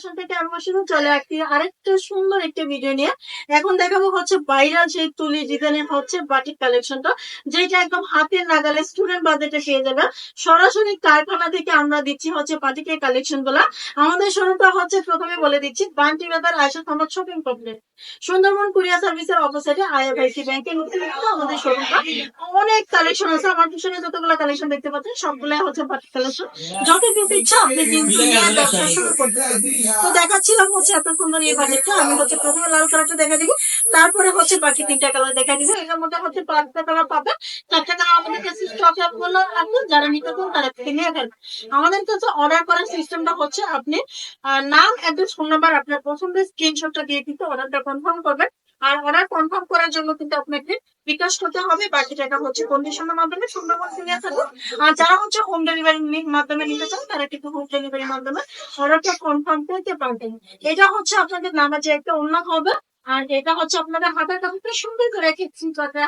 Fashion থেকে আমি আসলে চলে আসছি আরেকটা সুন্দর একটা ভিডিও নিয়ে এখন দেখাবো হচ্ছে ভাইরাল সেই তুলি ডিজাইনের হচ্ছে বাটিক কালেকশনটা যেটা একদম হাতের নাগালে স্টুডেন্ট বাজেটে পেয়ে যাবে। সরাসরি কারখানা থেকে আমরা দিচ্ছি হচ্ছে বাটিকের কালেকশনগুলা। আমাদের শোরুমটা হচ্ছে প্রথমে বলে দিচ্ছি বান্টি বাজার আয়সা থামার শপিং কমপ্লেক্স সুন্দরবন কুরিয়ার সার্ভিসের অপোজিটে আইএফআইসি ব্যাংকের আমাদের শোরুমটা অনেক কালেকশন আছে। আমার পিছনে যতগুলো কালেকশন দেখতে পাচ্ছেন সবগুলো হচ্ছে বাটিক কালেকশন যত কিছু ইচ্ছা আপনি কিন্তু শুরু করতে। তো দেখাচ্ছিলাম হচ্ছে এত সুন্দর এই বাজেটটা আমি হচ্ছে প্রথমে লাল কালারটা দেখা দিব তারপরে হচ্ছে বাকি তিনটা কালার দেখা দিব এটার মধ্যে হচ্ছে পাঁচটা কালার পাবেন। চারটা কালার আমাদের কাছে স্টক অ্যাভেলেবল আছে যারা নিতে চান তারা থেকে নিয়ে ফেলবেন আমাদের কাছে অর্ডার করার সিস্টেমটা হচ্ছে আপনি নাম অ্যাড্রেস ফোন নাম্বার আপনার পছন্দের স্ক্রিনশটটা দিয়ে কিন্তু অর্ডারটা কনফার্ম করবেন। আর অর্ডার কনফার্ম করার জন্য কিন্তু আপনাকে বিকাশ করতে হবে, বাকি টাকা হচ্ছে কন্ডিশনের মাধ্যমে, সুন্দরবন কিনে থাকবে আর যারা হচ্ছে হোম ডেলিভারির মাধ্যমে নিতে চান, তারা কিন্তু হোম ডেলিভারির মাধ্যমে অর্ডারটা কনফার্ম করতে পারবেন। এটা হচ্ছে আপনাদের নামাজে একটা উন্নত হবে, আর এটা হচ্ছে আপনাদের হাতের কাপড়টা সুন্দর করে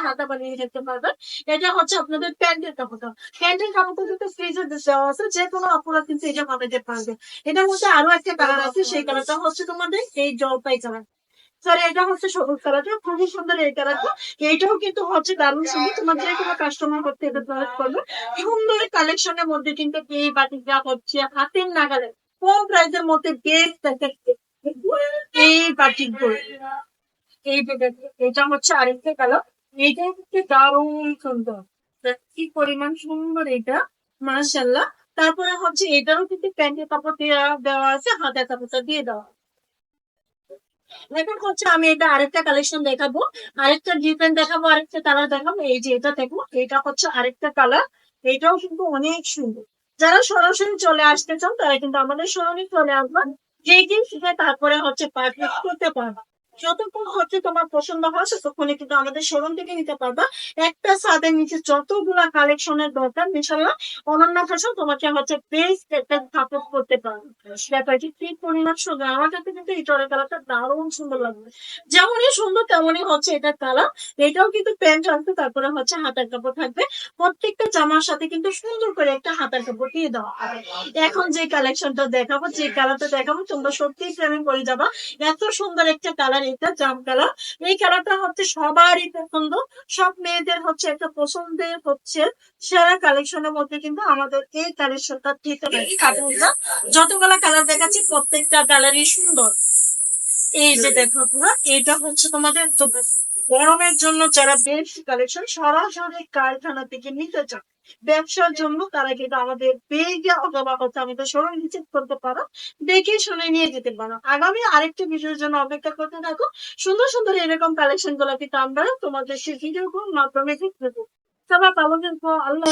হাতা বানিয়ে দেখতে পারবেন। এটা হচ্ছে আপনাদের প্যান্টের কাপড়টা। প্যান্টের কাপড়টা কিন্তু ফ্রিজে দেওয়া আছে, যে কোনো অপরা কিন্তু এটা বানাতে পারবে। এটা হচ্ছে আরও একটা কালার আছে, সেই কালারটা হচ্ছে তোমাদের এই জলপাই কালার সরি এটা হচ্ছে সবুজ কালারটা খুবই সুন্দর এই কালারটা। এইটাও কিন্তু হচ্ছে দারুণ সুন্দর। তোমার কোনো কাস্টমার করতে এটা চয়েস করবে। সুন্দর কালেকশনের মধ্যে কিন্তু এই বাটিটা হচ্ছে হাতের নাগালে। কম প্রাইসের মধ্যে বেস্ট এই বাটিকগুলো। এই এটা হচ্ছে আরেকটা কালার এইটা হচ্ছে দারুণ সুন্দর। কি পরিমাণ সুন্দর এটা মাশাল্লাহ তারপরে হচ্ছে এটারও কিন্তু প্যান্টের কাপড় দেওয়া দেওয়া আছে, হাতের কাপড়টা দিয়ে দেওয়া এখন হচ্ছে আমি এটা আরেকটা কালেকশন দেখাবো। আরেকটা ডিজাইন দেখাবো, আরেকটা কালার দেখাবো। এই যে এটা দেখো, এটা হচ্ছে আরেকটা কালার এটাও কিন্তু অনেক সুন্দর। যারা সরাসরি চলে আসতে চান, তারা কিন্তু আমাদের সরাসরি চলে আসবেন। যে দিন শিখে তারপরে হচ্ছে পারফেক্ট করতে পারবা যতক্ষণ হচ্ছে তোমার পছন্দ হয় ততক্ষণে কিন্তু আমাদের শোরুম থেকে নিতে পারবা। একটা ছাদের নিচে যতগুলা কালেকশনের দরকার ইনশাল্লাহ অনন্য ফ্যাশন তোমাকে হচ্ছে বেস্ট একটা করতে পারবে। ব্যাপারটি ঠিক পরিমাণ সুন্দর। আমার কাছে কিন্তু এই কালারটা দারুণ সুন্দর লাগবে। যেমনই সুন্দর, তেমনই হচ্ছে এটা কালার এটাও কিন্তু প্যান্ট আসবে তারপরে হচ্ছে হাতার কাপড় থাকবে। প্রত্যেকটা জামার সাথে কিন্তু সুন্দর করে একটা হাতার কাপড় দিয়ে দেওয়া এখন যে কালেকশনটা দেখাবো, যে কালারটা দেখাবো, তোমরা সত্যি প্রেমে পড়ে যাবা। এত সুন্দর একটা কালার এটা জাম কালার এই কালারটা হচ্ছে সবারই পছন্দ। সব মেয়েদের হচ্ছে একটা পছন্দের হচ্ছে সেরা কালেকশনের মধ্যে কিন্তু আমাদের এই কালেকশনটা ঠিক পারি। যতগুলা কালার দেখাচ্ছি প্রত্যেকটা কালারই সুন্দর। এই যে দেখো এটা হচ্ছে তোমাদের গরমের জন্য যারা বেস্ট কালেকশন সরাসরি কারখানা থেকে নিতে চান ব্যবসার জন্য তারা কিন্তু আমাদের পেয়ে অথবা হচ্ছে আমাদের শোরুম ভিজিট করতে পারো, দেখে শুনে নিয়ে যেতে পারো। আগামী আরেকটি বিষয়ের জন্য অপেক্ষা করতে থাকো, সুন্দর সুন্দর এরকম কালেকশনগুলা কিন্তু আমরা তোমাদের সেই ভিডিও মাধ্যমে দেখতে পাবো সবাই পাবো কিন্তু আল্লাহ